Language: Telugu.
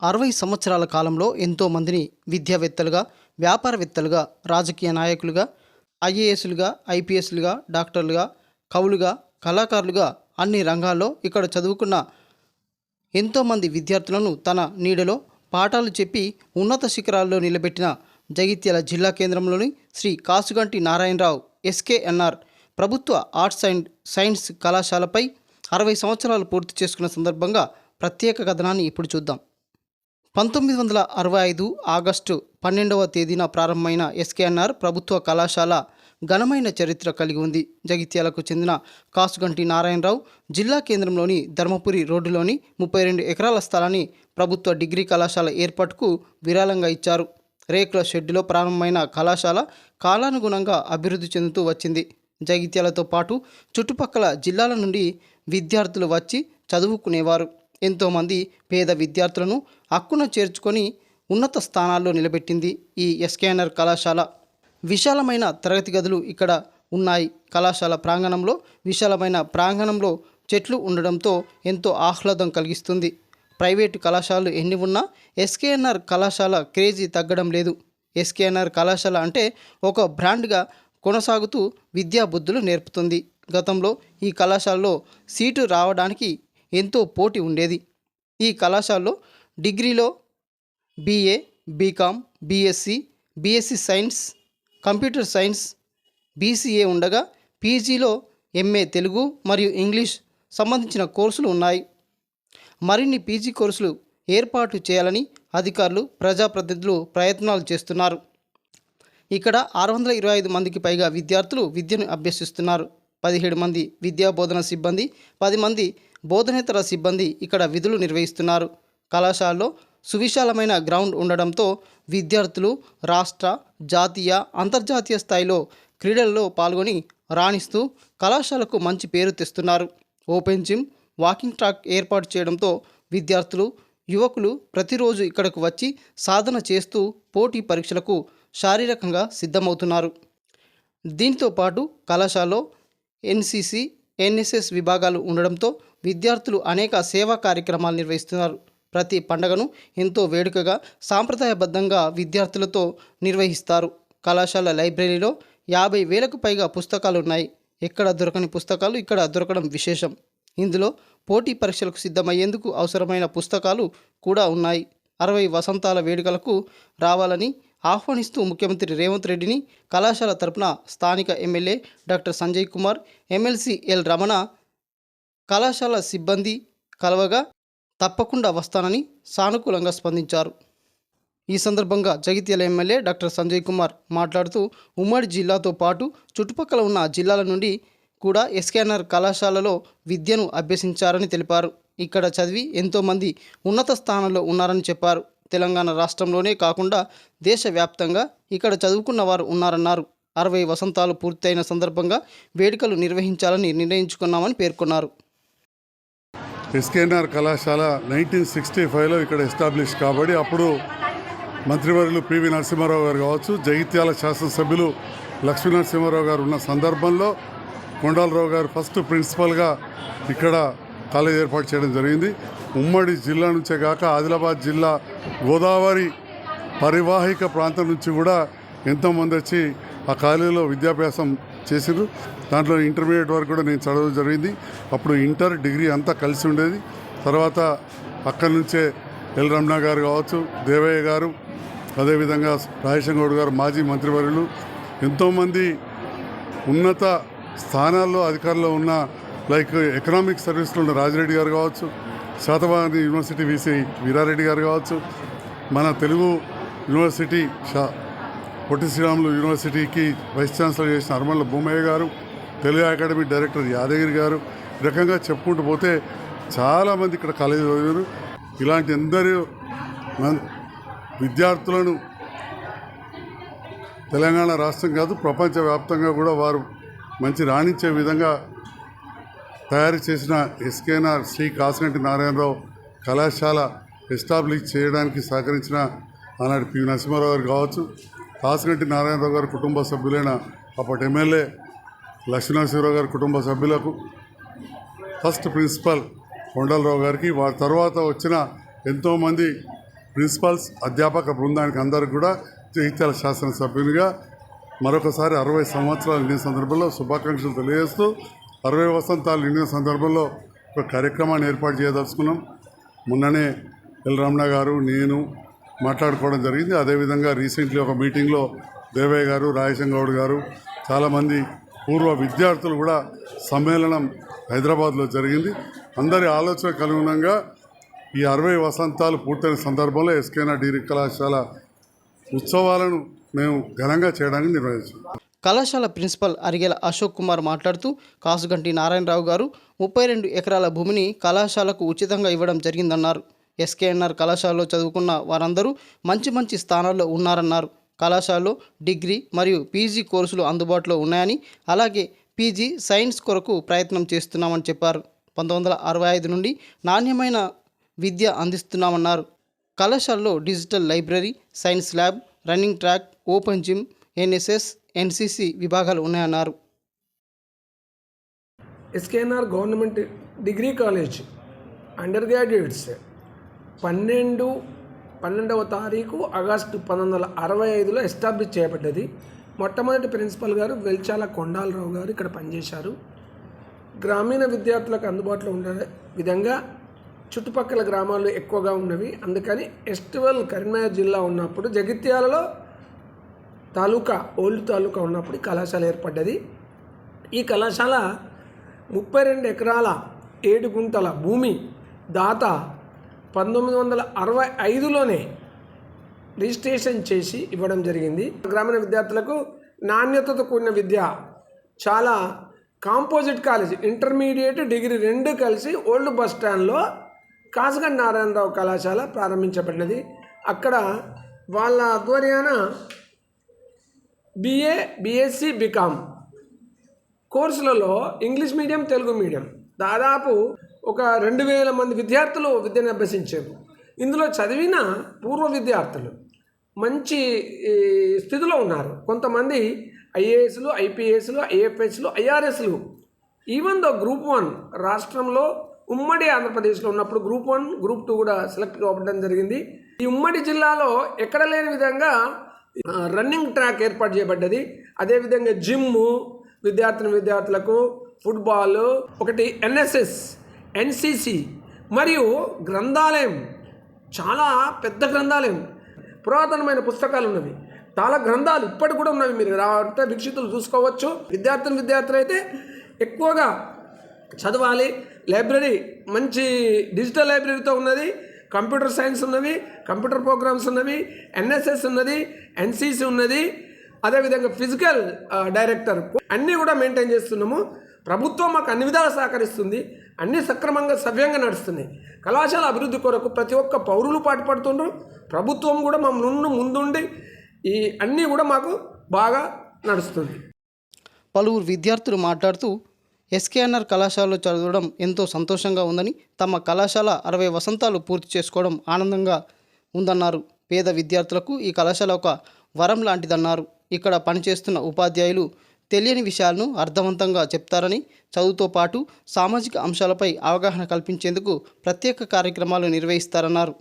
అరవై సంవత్సరాల కాలంలో ఎంతోమందిని విద్యావేత్తలుగా వ్యాపారవేత్తలుగా రాజకీయ నాయకులుగా ఐఏఎస్లుగా ఐపీఎస్లుగా డాక్టర్లుగా కవులుగా కళాకారులుగా అన్ని రంగాల్లో ఇక్కడ చదువుకున్న ఎంతోమంది విద్యార్థులను తన నీడలో పాఠాలు చెప్పి ఉన్నత శిఖరాల్లో నిలబెట్టిన జగిత్యాల జిల్లా కేంద్రంలోని శ్రీ కాసుగంటి నారాయణరావు ఎస్కేఎన్ఆర్ ప్రభుత్వ ఆర్ట్స్ అండ్ సైన్స్ కళాశాలపై అరవై సంవత్సరాలు పూర్తి చేసుకున్న సందర్భంగా ప్రత్యేక కథనాన్ని ఇప్పుడు చూద్దాం. పంతొమ్మిది వందల అరవై ఐదు ఆగస్టు పన్నెండవ తేదీన ప్రారంభమైన ఎస్కేఎన్ఆర్ ప్రభుత్వ కళాశాల ఘనమైన చరిత్ర కలిగి ఉంది. జగిత్యాలకు చెందిన కాసుగంటి నారాయణరావు జిల్లా కేంద్రంలోని ధర్మపురి రోడ్డులోని ముప్పై రెండు ఎకరాల స్థలాన్ని ప్రభుత్వ డిగ్రీ కళాశాల ఏర్పాటుకు విరాళంగా ఇచ్చారు. రేకుల షెడ్డులో ప్రారంభమైన కళాశాల కాలానుగుణంగా అభివృద్ధి చెందుతూ వచ్చింది. జగిత్యాలతో పాటు చుట్టుపక్కల జిల్లాల నుండి విద్యార్థులు వచ్చి చదువుకునేవారు. ఎంతోమంది పేద విద్యార్థులను హక్కున చేర్చుకొని ఉన్నత స్థానాల్లో నిలబెట్టింది ఈ ఎస్కేఎన్ఆర్ కళాశాల. విశాలమైన తరగతి గదులు ఇక్కడ ఉన్నాయి. కళాశాల ప్రాంగణంలో విశాలమైన ప్రాంగణంలో చెట్లు ఉండడంతో ఎంతో ఆహ్లాదం కలిగిస్తుంది. ప్రైవేటు కళాశాలలు ఎన్ని ఉన్నా ఎస్కేఎన్ఆర్ కళాశాల క్రేజీ తగ్గడం లేదు. ఎస్కేఎన్ఆర్ కళాశాల అంటే ఒక బ్రాండ్గా కొనసాగుతూ విద్యా బుద్ధులు నేర్పుతుంది. గతంలో ఈ కళాశాలలో సీటు రావడానికి ఎంతో పోటీ ఉండేది. ఈ కళాశాలలో డిగ్రీలో BA BCom BSc BSc science computer science BCA ఉండగా పీజీలో ఎంఏ తెలుగు మరియు ఇంగ్లీష్ సంబంధించిన కోర్సులు ఉన్నాయి. మరిన్ని పీజీ కోర్సులు ఏర్పాటు చేయాలని అధికారులు ప్రజాప్రతినిధులు ప్రయత్నాలు చేస్తున్నారు. ఇక్కడ ఆరు వందల ఇరవై ఐదు మందికి పైగా విద్యార్థులు విద్యను అభ్యసిస్తున్నారు. పదిహేడు మంది విద్యా బోధన సిబ్బంది పది మంది బోధనేతర సిబ్బంది ఇక్కడ విధులు నిర్వహిస్తున్నారు. కళాశాలలో సువిశాలమైన గ్రౌండ్ ఉండడంతో విద్యార్థులు రాష్ట్ర జాతీయ అంతర్జాతీయ స్థాయిలో క్రీడల్లో పాల్గొని రాణిస్తూ కళాశాలకు మంచి పేరు తెస్తున్నారు. ఓపెన్ జిమ్ వాకింగ్ ట్రాక్ ఏర్పాటు చేయడంతో విద్యార్థులు యువకులు ప్రతిరోజు ఇక్కడకు వచ్చి సాధన చేస్తూ పోటీ పరీక్షలకు శారీరకంగా సిద్ధమవుతున్నారు. దీంతో పాటు కళాశాలలో ఎన్సిసి ఎన్ఎస్ఎస్ విభాగాలు ఉండడంతో విద్యార్థులు అనేక సేవా కార్యక్రమాలు నిర్వహిస్తున్నారు. ప్రతి పండగను ఎంతో వేడుకగా సాంప్రదాయబద్ధంగా విద్యార్థులతో నిర్వహిస్తారు. కళాశాల లైబ్రరీలో యాభై వేలకు పైగా పుస్తకాలు ఉన్నాయి. ఎక్కడ దొరకని పుస్తకాలు ఇక్కడ దొరకడం విశేషం. ఇందులో పోటీ పరీక్షలకు సిద్ధమయ్యేందుకు అవసరమైన పుస్తకాలు కూడా ఉన్నాయి. అరవై వసంతాల వేడుకలకు రావాలని ఆహ్వానిస్తూ ముఖ్యమంత్రి రేవంత్ రెడ్డిని కళాశాల తరపున స్థానిక MLA doctor Sanjay Kumar MLC L Ramana కళాశాల సిబ్బంది కలవగా తప్పకుండా వస్తానని సానుకూలంగా స్పందించారు. ఈ సందర్భంగా జగిత్యాల ఎమ్మెల్యే డాక్టర్ సంజయ్ కుమార్ మాట్లాడుతూ ఉమ్మడి జిల్లాతో పాటు చుట్టుపక్కల ఉన్న జిల్లాల నుండి కూడా ఎస్కేఎన్ఆర్ కళాశాలలో విద్యను అభ్యసించారని తెలిపారు. ఇక్కడ చదివి ఎంతోమంది ఉన్నత స్థానంలో ఉన్నారని చెప్పారు. తెలంగాణ రాష్ట్రంలోనే కాకుండా దేశవ్యాప్తంగా ఇక్కడ చదువుకున్న వారు ఉన్నారన్నారు. అరవై వసంతాలు పూర్తయిన సందర్భంగా వేడుకలు నిర్వహించాలని నిర్ణయించుకున్నామని పేర్కొన్నారు. ఎస్కేఎన్ఆర్ కళాశాల నైన్టీన్ సిక్స్టీ ఫైవ్లో ఇక్కడ ఎస్టాబ్లిష్ కాబడి అప్పుడు మంత్రివర్యులు పివి నరసింహారావు గారు కావచ్చు జగిత్యాల శాసనసభ్యులు లక్ష్మీ నరసింహారావు గారు ఉన్న సందర్భంలో కొండాలరావు గారు ఫస్ట్ ప్రిన్సిపల్గా ఇక్కడ కాలేజ్ ఏర్పాటు చేయడం జరిగింది. ఉమ్మడి జిల్లా నుంచే కాక ఆదిలాబాద్ జిల్లా గోదావరి పరివాహిక ప్రాంతం నుంచి కూడా ఎంతోమంది వచ్చి ఆ కాలేజీలో విద్యాభ్యాసం చేసిండ్రు. దాంట్లో ఇంటర్మీడియట్ వరకు కూడా నేను చదవడం జరిగింది. అప్పుడు ఇంటర్ డిగ్రీ అంతా కలిసి ఉండేది. తర్వాత అక్కడి నుంచే ఎల్ రమణ గారు కావచ్చు దేవయ్య గారు అదేవిధంగా రాజశంగౌడ్ గారు మాజీ మంత్రివర్యులు ఎంతోమంది ఉన్నత స్థానాల్లో అధికారంలో ఉన్న లైక్ ఎకనామిక్ సర్వీస్లో ఉన్న రాజిరెడ్డి గారు కావచ్చు శాతవాహని యూనివర్సిటీ వీసీ వీరారెడ్డి గారు కావచ్చు మన తెలుగు యూనివర్సిటీ షా పొట్టి శ్రీరాములు యూనివర్సిటీకి వైస్ ఛాన్సలర్ చేసిన అరమల్ల భూమయ్య గారు తెలుగు అకాడమీ డైరెక్టర్ యాదగిరి గారు ఈ రకంగా చెప్పుకుంటూ పోతే చాలామంది ఇక్కడ కాలేజీ చదివారు. ఇలాంటి ఎందరో విద్యార్థులను తెలంగాణ రాష్ట్రం కాదు ప్రపంచవ్యాప్తంగా కూడా వారు మంచి రాణించే విధంగా తయారు చేసిన ఎస్కేఎన్ఆర్ శ్రీ కాసిగంటి నారాయణరావు కళాశాల ఎస్టాబ్లిష్ చేయడానికి సహకరించిన ఆనాటి పి నరసింహారావు గారు కావచ్చు కాసిగంటి నారాయణరావు గారి కుటుంబ సభ్యులైన అప్పటి ఎమ్మెల్యే లక్ష్మీనరసింహరావు గారి కుటుంబ సభ్యులకు ఫస్ట్ ప్రిన్సిపల్ కొండలరావు గారికి వారి తర్వాత వచ్చిన ఎంతోమంది ప్రిన్సిపల్స్ అధ్యాపక బృందానికి అందరికి కూడా జగిత్యాల శాసనసభ్యునిగా మరొకసారి అరవై సంవత్సరాలు నిండిన సందర్భంలో శుభాకాంక్షలు తెలియజేస్తూ అరవై వసంతాలు నిండిన సందర్భంలో ఒక కార్యక్రమాన్ని ఏర్పాటు చేయదలుచుకున్నాం. మొన్ననే ఎల్ రమణ గారు నేను మాట్లాడుకోవడం జరిగింది. అదేవిధంగా రీసెంట్లీ ఒక మీటింగ్లో దేవయ్య గారు రాయశంగౌడ్ గారు చాలామంది పూర్వ విద్యార్థులు కూడా సమ్మేళనం హైదరాబాద్లో జరిగింది. అందరి ఆలోచనకు అనుగుణంగా ఈ అరవై వసంతాలు పూర్తయిన సందర్భంలో ఎస్కేనా డిగ్రీ కళాశాల ఉత్సవాలను మేము ఘనంగా చేయడానికి నిర్వహించాం కళాశాల ప్రిన్సిపల్ అరిగెల అశోక్ కుమార్ మాట్లాడుతూ కాసుగంటి నారాయణరావు గారు ముప్పై రెండు ఎకరాల భూమిని కళాశాలకు ఉచితంగా ఇవ్వడం జరిగిందన్నారు. ఎస్కేఎన్ఆర్ కళాశాలలో చదువుకున్న వారందరూ మంచి మంచి స్థానాల్లో ఉన్నారన్నారు. కళాశాలలో డిగ్రీ మరియు పీజీ కోర్సులు అందుబాటులో ఉన్నాయని అలాగే పీజీ సైన్స్ కొరకు ప్రయత్నం చేస్తున్నామని చెప్పారు. పంతొమ్మిది వందల అరవై ఐదు నుండి నాణ్యమైన విద్య అందిస్తున్నామన్నారు. కళాశాలలో digital library science lab running track open gym NSS NCC విభాగాలు ఉన్నాయన్నారు. SKNR government degree college undergraduates పన్నెండు పన్నెండవ తారీఖు ఆగస్టు పంతొమ్మిది వందల అరవై ఐదులో ఎస్టాబ్లిష్ చేయబడ్డది. మొట్టమొదటి ప్రిన్సిపల్ గారు వెల్చాల కొండాలరావు గారు ఇక్కడ పనిచేశారు. గ్రామీణ విద్యార్థులకు అందుబాటులో ఉండే విధంగా చుట్టుపక్కల గ్రామాల్లో ఎక్కువగా ఉన్నవి. అందుకని ఎస్టివల్ కరీంనగర్ జిల్లా ఉన్నప్పుడు జగిత్యాలలో తాలూకా ఓల్డ్ తాలూకా ఉన్నప్పుడు ఈ కళాశాల ఏర్పడ్డది. ఈ కళాశాల ముప్పై రెండు ఎకరాల ఏడు గుంటల భూమి దాత పంతొమ్మిది వందల అరవై ఐదులోనే రిజిస్ట్రేషన్ చేసి ఇవ్వడం జరిగింది. గ్రామీణ విద్యార్థులకు నాణ్యతతో కూడిన విద్య చాలా కాంపోజిట్ కాలేజ్ ఇంటర్మీడియట్ డిగ్రీ రెండు కలిసి ఓల్డ్ బస్ స్టాండ్లో కాసగడ్ నారాయణరావు కళాశాల ప్రారంభించబడినది. అక్కడ వాళ్ళ ఆధ్వర్యాన బిఏ బిఎస్సి బీకామ్ కోర్సులలో ఇంగ్లీష్ మీడియం తెలుగు మీడియం. దాదాపు ఒక రెండు వేల మంది విద్యార్థులు విద్యను అభ్యసించారు. ఇందులో చదివిన పూర్వ విద్యార్థులు మంచి స్థితిలో ఉన్నారు. కొంతమంది ఐఏఎస్లు ఐపీఎస్లు ఐఎఫ్ఎస్లు ఐఆర్ఎస్లు. ఈవెన్ దో గ్రూప్ వన్ రాష్ట్రంలో ఉమ్మడి ఆంధ్రప్రదేశ్లో ఉన్నప్పుడు గ్రూప్ వన్ గ్రూప్ టూ కూడా సెలెక్ట్ అవ్వడం జరిగింది. ఈ ఉమ్మడి జిల్లాలో ఎక్కడ లేని విధంగా రన్నింగ్ ట్రాక్ ఏర్పాటు చేయబడ్డది. అదేవిధంగా జిమ్ము విద్యార్థిని విద్యార్థులకు ఫుట్బాల్ ఒకటి ఎన్ఎస్ఎస్ ఎన్సిసి మరియు గ్రంథాలయం. చాలా పెద్ద గ్రంథాలయం. పురాతనమైన పుస్తకాలు ఉన్నవి. చాలా గ్రంథాలు ఇప్పటికి కూడా ఉన్నవి. మీరు రావంటే వీక్షితులు చూసుకోవచ్చు. విద్యార్థులు విద్యార్థులు అయితే ఎక్కువగా చదవాలి. లైబ్రరీ మంచి డిజిటల్ లైబ్రరీతో ఉన్నది. కంప్యూటర్ సైన్స్ ఉన్నవి కంప్యూటర్ ప్రోగ్రామ్స్ ఉన్నవి ఎన్ఎస్ఎస్ ఉన్నది ఎన్సిసి ఉన్నది. అదేవిధంగా ఫిజికల్ డైరెక్టర్ అన్నీ కూడా మెయింటైన్ చేస్తున్నాము. ప్రభుత్వం మాకు అన్ని విధాలు సహకరిస్తుంది. అన్నీ సక్రమంగా సవ్యంగా నడుస్తున్నాయి కళాశాల అభివృద్ధి కొరకు ప్రతి ఒక్క పౌరులు పాటుపడుతుండ్రు. ప్రభుత్వం కూడా మా నుండి ముందుండి ఈ అన్నీ కూడా మాకు బాగా నడుస్తుంది. పలువురు విద్యార్థులు మాట్లాడుతూ ఎస్కేఎన్ఆర్ కళాశాలలో చదవడం ఎంతో సంతోషంగా ఉందని తమ కళాశాల అరవై వసంతాలు పూర్తి చేసుకోవడం ఆనందంగా ఉందన్నారు. పేద విద్యార్థులకు ఈ కళాశాల ఒక వరం లాంటిదన్నారు. ఇక్కడ పనిచేస్తున్న ఉపాధ్యాయులు తెలియని విషయాలను అర్థవంతంగా చెప్తారని చదువుతో పాటు సామాజిక అంశాలపై అవగాహన కల్పించేందుకు ప్రత్యేక కార్యక్రమాలు నిర్వహిస్తారన్నారు.